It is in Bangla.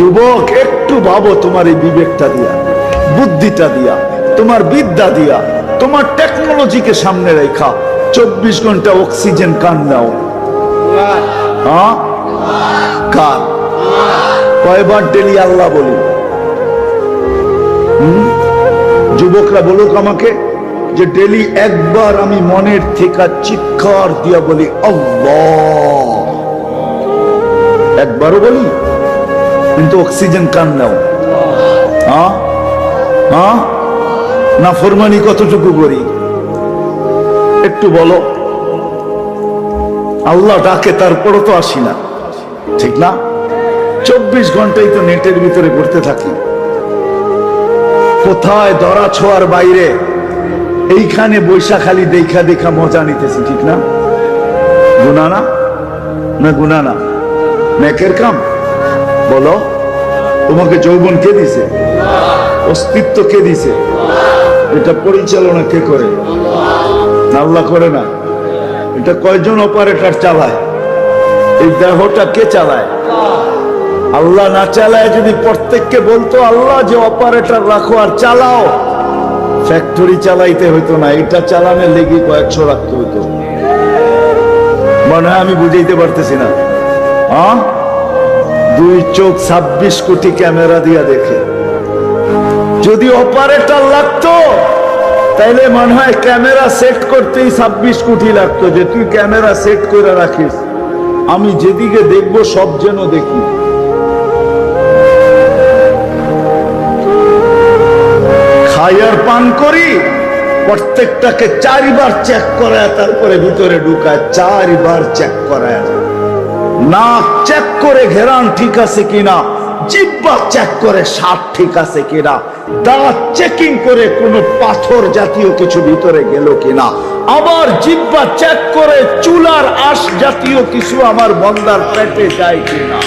যুবক, একটু ভাবো তোমার এই বিবেকটা দিয়া, বুদ্ধিটা দিয়া, তোমার বিদ্যা দিয়া, তোমার টেকনোলজিকে সামনে রেখা, চব্বিশ ঘণ্টা অক্সিজেন কান দাও হ্যাঁ? কান। কয়বার ডেলি আল্লাহ বলি। যুবকরা বলুক আমাকে যে ডেলি একবার আমি মনের থেকে চিৎকার দিয়া বলি, আল্লাহ। একবারও বলি? কিন্তু অক্সিজেন কান হ্যাঁ না ফরমানি কতটুকু করি একটু বলো আল্লাহ ডাকে তারপরও তো আসি না ঠিক না চব্বিশ ঘন্টাই তো নেটের ভিতরে ঘুরতে থাকি কোথায় দরা ছোঁয়ার বাইরে এইখানে বৈশাখালী দেখা দেখা মজা নিতেছি ঠিক না গুনা না গুনা না নেকের কাম বলো, তোমাকে যৌবন কে দিছে? অস্তিত্ব কে দিছে? এটা পরিচালনা কে করে? আল্লাহ করে না। এটা কয়জন অপারেটর চালায়? এই দেহটা কে চালায়? আল্লাহ না চালায় যদি প্রত্যেককে বলতো, আল্লাহ, যে অপারেটর রাখো আর চালাও। ফ্যাক্টরি চালাইতে হইতো না, এটা চালানে লেগে কয়েকশো রাখতে হইতো। মনে হয় আমি বুঝাইতে পারতেছি না। হ্যাঁ দুই চোখ ছাব্বিশ কোটি ক্যামেরা দিয়া দেখে। যদি অপারেটর লাগতো, তাইলে মনে হয় ক্যামেরা সেট করতেই ছাব্বিশ কোটি লাগতো যে তুই ক্যামেরা সেট করে রাখিস। আমি যেদিকে দেখব, সব যেন দেখি। খাই আর পান করি, প্রত্যেকটাকে চারিবার চেক করায়, তারপরে ভিতরে ঢুকায়, চারিবার চেক করায়। নাক চেক করে ঘেরান ঠিক আছে কিনা। জিব্বা চেক করে সাপ ঠিক আছে কিনা। দাঁত চেকিং করে কোনো পাথর জাতীয় কিছু ভিতরে গেল কিনা। আবার জিব্বা চেক করে চুলার আশ জাতীয় কিছু আমার বন্দার পেটে যায় কিনা।